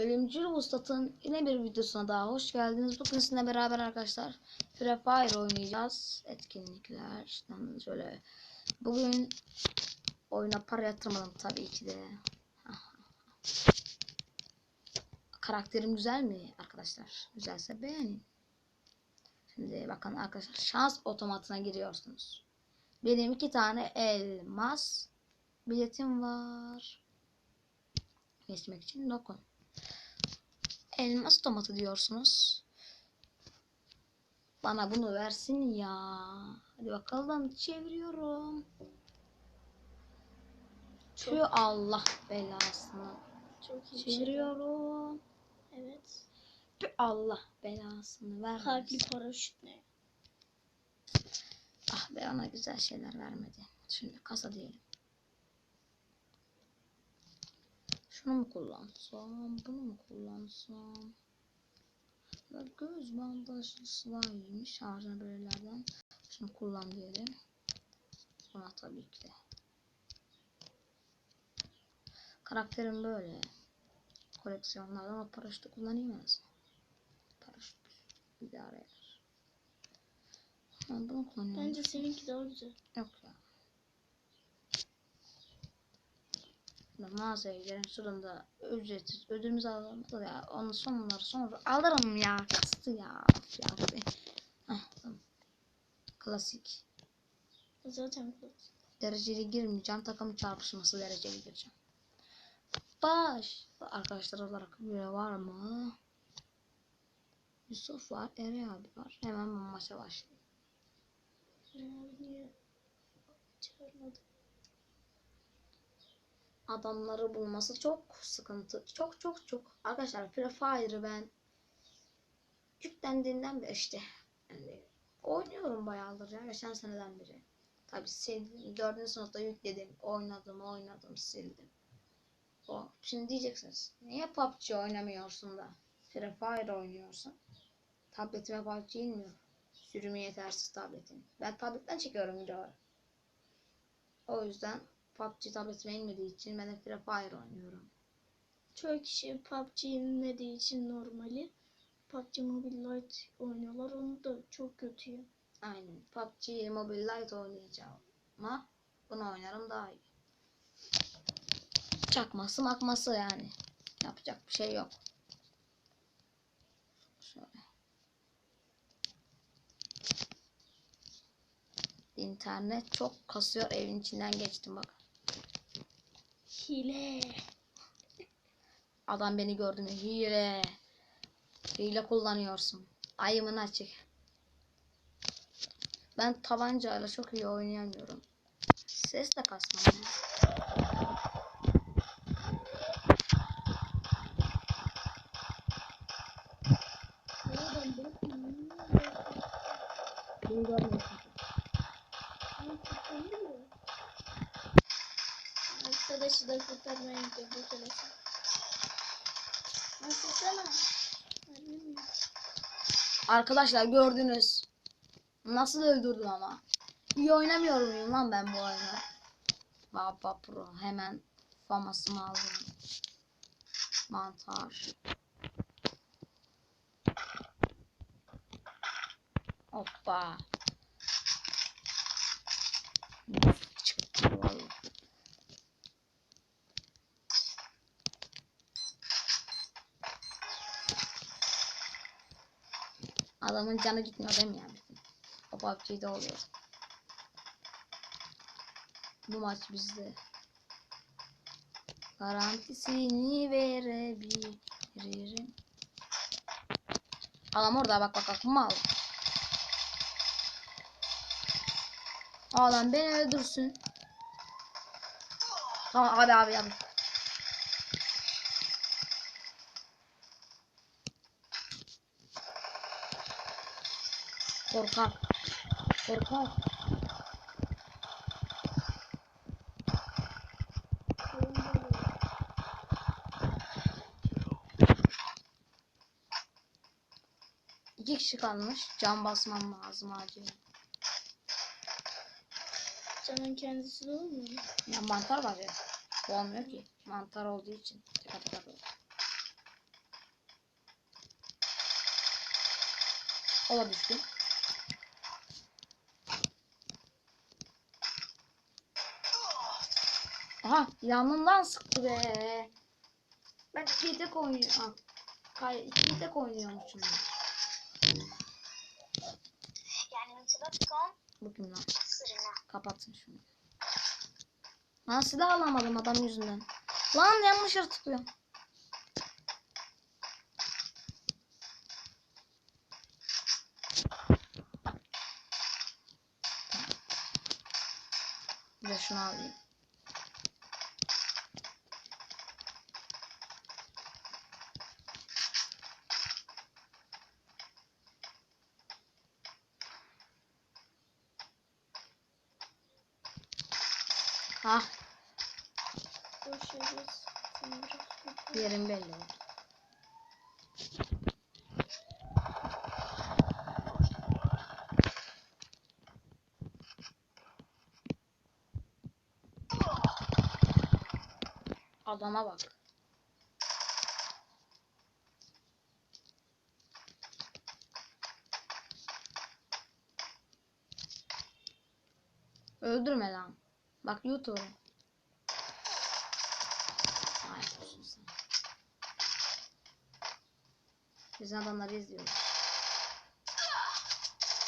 Ölümcül Vuslat'ın yine bir videosuna daha hoş geldiniz. Bugün sizinle beraber arkadaşlar Free Fire oynayacağız. Etkinlikler. işte şöyle. Bugün oyuna para yatırmadım tabii ki de. Karakterim güzel mi arkadaşlar? Güzelse beğenin. Şimdi bakın arkadaşlar şans otomatına giriyorsunuz. Benim iki tane elmas biletim var. Geçmek için dokun. Elmas tomatı diyorsunuz. Bana bunu versin ya. Hadi bakalım çeviriyorum. Şu Allah belasını. Çok iyi şey. Çeviriyorum. Evet. Tüh, Allah belasını vermesin. Kalpli paraşüt ne? Ah be ona güzel şeyler vermedi. Şimdi kasa diyelim. Şunu mu kullansam, bunu mu kullansam? Ve göz bandajlısı daha iyiymiş. Şarjını böylelerden. Şunu kullan diyelim. Buna tabii ki de. Karakterim böyle. Koleksiyonlardan o paraşütü kullanayım en azından. Paraşüt idare eder. Ben bunu kullanıyorum. Bence seninki daha güzel. Yok ya. Ben mağazaya gidelim. Şuradan da ücretsiz ödülümüzü alalım. Ya onun sonları sonra alırım ya. Kastı ya. Ya. Heh, tamam. Klasik. Zaten klasik. Dereceli girmeyeceğim. Takım çarpışması dereceli gireceğim. Baş. Arkadaşlar olarak biri var mı? Yusuf var. Ere abi var. Hemen maça başlayalım. Abi niye çağırmadı? Adamları bulması çok sıkıntı. Çok çok çok. Arkadaşlar Free Fire'ı ben yüklendiğinden beri işte yani oynuyorum bayağıdır ya geçen seneden beri. Tabi sildim. Dördüncü sınıfta yükledim. Oynadım oynadım sildim. O. Şimdi diyeceksiniz. Niye PUBG oynamıyorsun da Free Fire oynuyorsun? Tabletime PUBG inmiyor. Sürümü yetersiz tabletin. Ben tabletten çekiyorum videoları. O yüzden PUBG tabletime inmediği için ben de Free Fire oynuyorum. Çoğu kişi PUBG inmediği için normali. PUBG Mobile Lite oynuyorlar. Onu da çok kötü. Aynen. PUBG Mobile Lite oynayacağım. Ama bunu oynarım daha iyi. Çakması makması yani. Yapacak bir şey yok. Şöyle. İnternet çok kasıyor. Evin içinden geçtim bak. Hile. Adam beni gördü mü? Hile. Hile kullanıyorsun. Ayımın açık. Ben tabancayla çok iyi oynayamıyorum. Ses de kasmam. lazım. Nereden bakayım? Beni görmüyorsun. Arkadaşı da kurtarmaya gidiyor bu telefon. Nasıl sana? Arkadaşlar gördünüz. Nasıl öldürdüm ama. İyi oynamıyor muyum lan ben bu oyunu? Baba Pro hemen famasını aldım. Mantar. Hoppa. Adamın canı gitmiyor değil mi yani? O PUBG'de oluyor. Bu maç bizde. Garantisini verebilirim. Adam orada bak bak bak mal. Adam beni öldürsün. Tamam hadi abi abi. Korkak. Korkak. İki kişi kalmış. Cam basmam lazım acil. Canın kendisi de olmuyor mu? Ya mantar var ya. Bu olmuyor ki. Mantar olduğu için. Tıka tıka böyle. Ola düştüm. Aha yanından sıktı be. Ben ikiye tek oynuyorum. Hayır ikiye tek oynuyormuşum. Yani kim lan? sırrına. Kapatsın şunu. Lan silah alamadım adam yüzünden. Lan yanlış yere tıklıyorum. Bir de şunu alayım. Bekle. yerim belli oldu. Adama bak. Öldürme lan. Bak YouTube'a. Ay olsun sen. Biz adamları izliyoruz.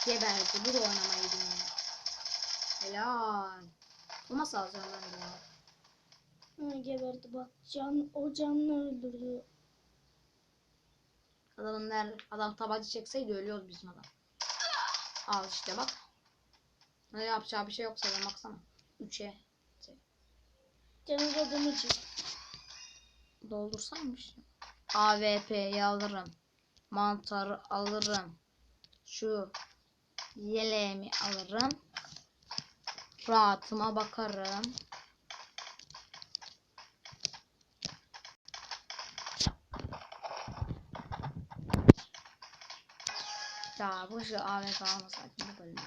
Geberdi. Bu da oynamayı bilmiyor. Helal. Bu nasıl alacağım ben de ya? Geberdi bak. Can, o canını öldürdü. Adamın nerede? Adam tabancı çekseydi ölüyordu bizim adam. Al işte bak. Ne yapacağı bir şey yok zaten baksana. 3'e Canı adamı çık. doldursaymış. AWP'yi alırım. Mantarı alırım. Şu yeleğimi alırım. Rahatıma bakarım. Ya bu şu AWP almasaydım bu bölümde.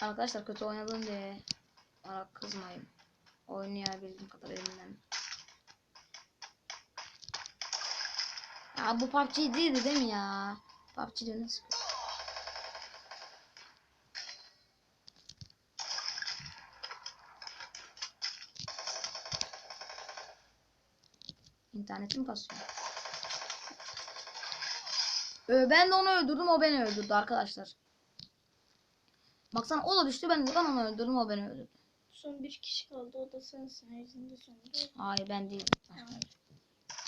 Arkadaşlar kötü oynadım diye bana kızmayın. Oynayabildiğim kadar elimden. Ya bu PUBG değildi değil mi ya? PUBG de nasıl? İnternetim kasıyor. Ben de onu öldürdüm o beni öldürdü arkadaşlar. Baksana o da düştü ben de ben onu öldürdüm o beni öldürdü. Son bir kişi kaldı. O da sensin. Erzinde sonunda. Hayır ben değilim.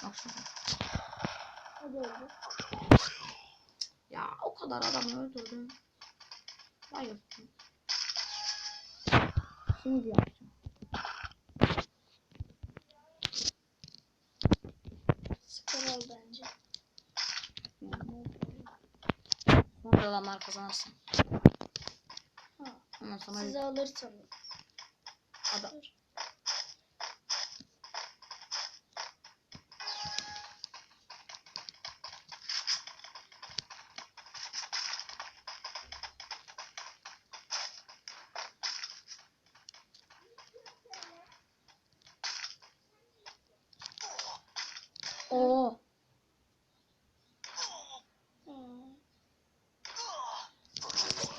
Bak şurada. O da öldü. Ya o kadar adamı öldürdüm. Hayır. Şimdi yapacağım. Skor al bence. Sonra adamlar kazansın. Ondan sonra sizi alır sanırım. adam. Oo. Ha.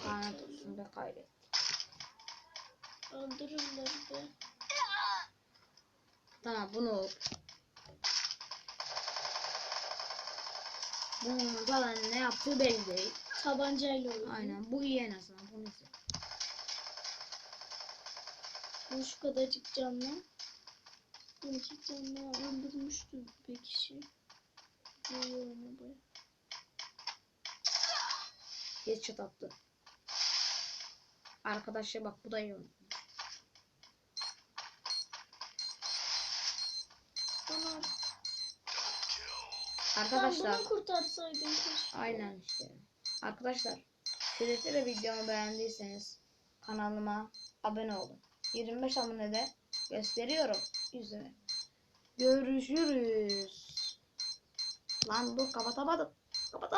Lanet olsun be kaybet. Öldürürler de. Tamam bunu Bunun falan ne yaptığı belli değil. Tabancayla öldü. Aynen bu iyi en azından. Bunu izle. Bu şu kadarcık canla. Kadarcık canla öldürmüştü bir kişi. İyi oynuyor baya. Headshot attı. Arkadaşlar bak bu da iyi oynuyor. Bana Arkadaşlar Ben bunu kurtarsaydım keşke. aynen işte. Arkadaşlar Şerefli de videomu beğendiyseniz kanalıma abone olun. 25 abonede gösteriyorum yüzümü. Görüşürüz. Lan dur kapatamadım. Kapatamadım.